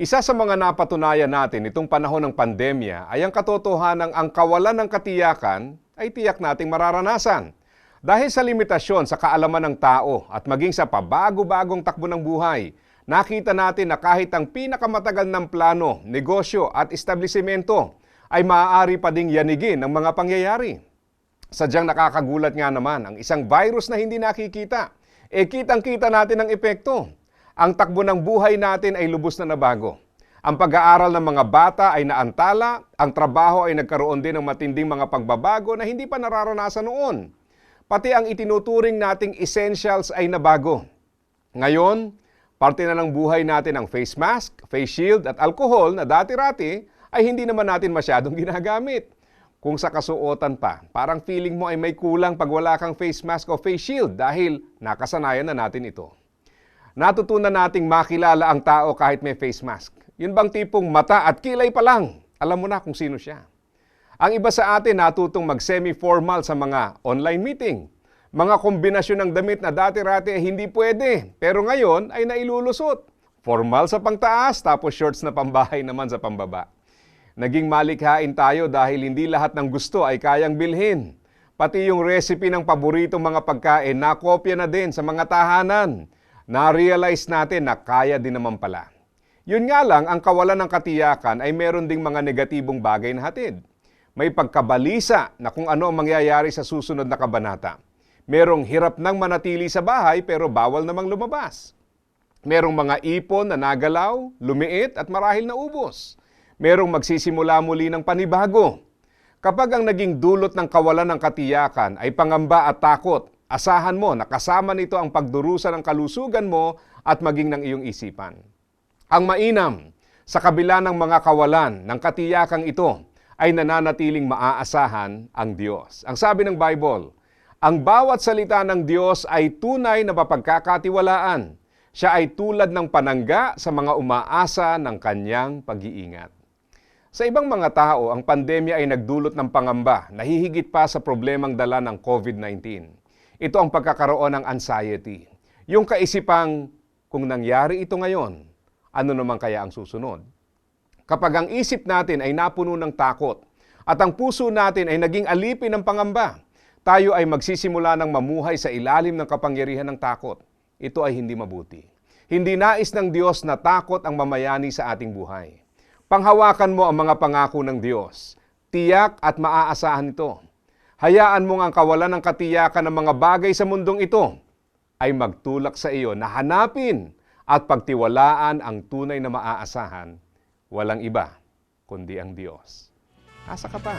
Isa sa mga napatunayan natin itong panahon ng pandemya ay ang katotohanang ang kawalan ng katiyakan ay tiyak nating mararanasan. Dahil sa limitasyon sa kaalaman ng tao at maging sa pabago-bagong takbo ng buhay, nakita natin na kahit ang pinakamatagal ng plano, negosyo at establisimento ay maaari pa ding yanigin ng mga pangyayari. Sadyang nakakagulat nga naman ang isang virus na hindi nakikita. E kitang-kita natin ang epekto. Ang takbo ng buhay natin ay lubos na nabago. Ang pag-aaral ng mga bata ay naantala, ang trabaho ay nagkaroon din ng matinding mga pagbabago na hindi pa nararanasan noon. Pati ang itinuturing nating essentials ay nabago. Ngayon, parte na ng buhay natin ang face mask, face shield at alcohol na dati-rati ay hindi naman natin masyadong ginagamit. Kung sa kasuotan pa, parang feeling mo ay may kulang pag wala kang face mask o face shield dahil nakasanayan na natin ito. Natutunan nating makilala ang tao kahit may face mask. Yun bang tipong mata at kilay pa lang, alam mo na kung sino siya. Ang iba sa atin natutong mag-semi-formal sa mga online meeting. Mga kombinasyon ng damit na dati-rati ay hindi pwede, pero ngayon ay nailulusot. Formal sa pangtaas, tapos shorts na pambahay naman sa pambaba. Naging malikhain tayo dahil hindi lahat ng gusto ay kayang bilhin. Pati yung recipe ng paboritong mga pagkain, nakopya na din sa mga tahanan. Na-realize natin na kaya din naman pala. Yun nga lang, ang kawalan ng katiyakan ay meron ding mga negatibong bagay na hatid. May pagkabalisa na kung ano ang mangyayari sa susunod na kabanata. Merong hirap nang manatili sa bahay pero bawal namang lumabas. Merong mga ipon na nagalaw, lumiit at marahil na ubos. Merong magsisimula muli ng panibago. Kapag ang naging dulot ng kawalan ng katiyakan ay pangamba at takot, asahan mo na kasama nito ang pagdurusa ng kalusugan mo at maging ng iyong isipan. Ang mainam, sa kabila ng mga kawalan ng katiyakang ito, ay nananatiling maaasahan ang Diyos. Ang sabi ng Bible, ang bawat salita ng Diyos ay tunay na mapagkakatiwalaan. Siya ay tulad ng panangga sa mga umaasa ng kanyang pag-iingat. Sa ibang mga tao, ang pandemya ay nagdulot ng pangamba na hihigit pa sa problemang dala ng COVID-19. Ito ang pagkakaroon ng anxiety. Yung kaisipang, kung nangyari ito ngayon, ano naman kaya ang susunod? Kapag ang isip natin ay napuno ng takot at ang puso natin ay naging alipin ng pangamba, tayo ay magsisimula ng mamuhay sa ilalim ng kapangyarihan ng takot. Ito ay hindi mabuti. Hindi nais ng Diyos na takot ang mamayani sa ating buhay. Panghawakan mo ang mga pangako ng Diyos. Tiyak at maaasahan ito. Hayaan mong ang kawalan ng katiyakan ng mga bagay sa mundong ito ay magtulak sa iyo na hanapin at pagtiwalaan ang tunay na maaasahan. Walang iba kundi ang Diyos. Asa ka pa?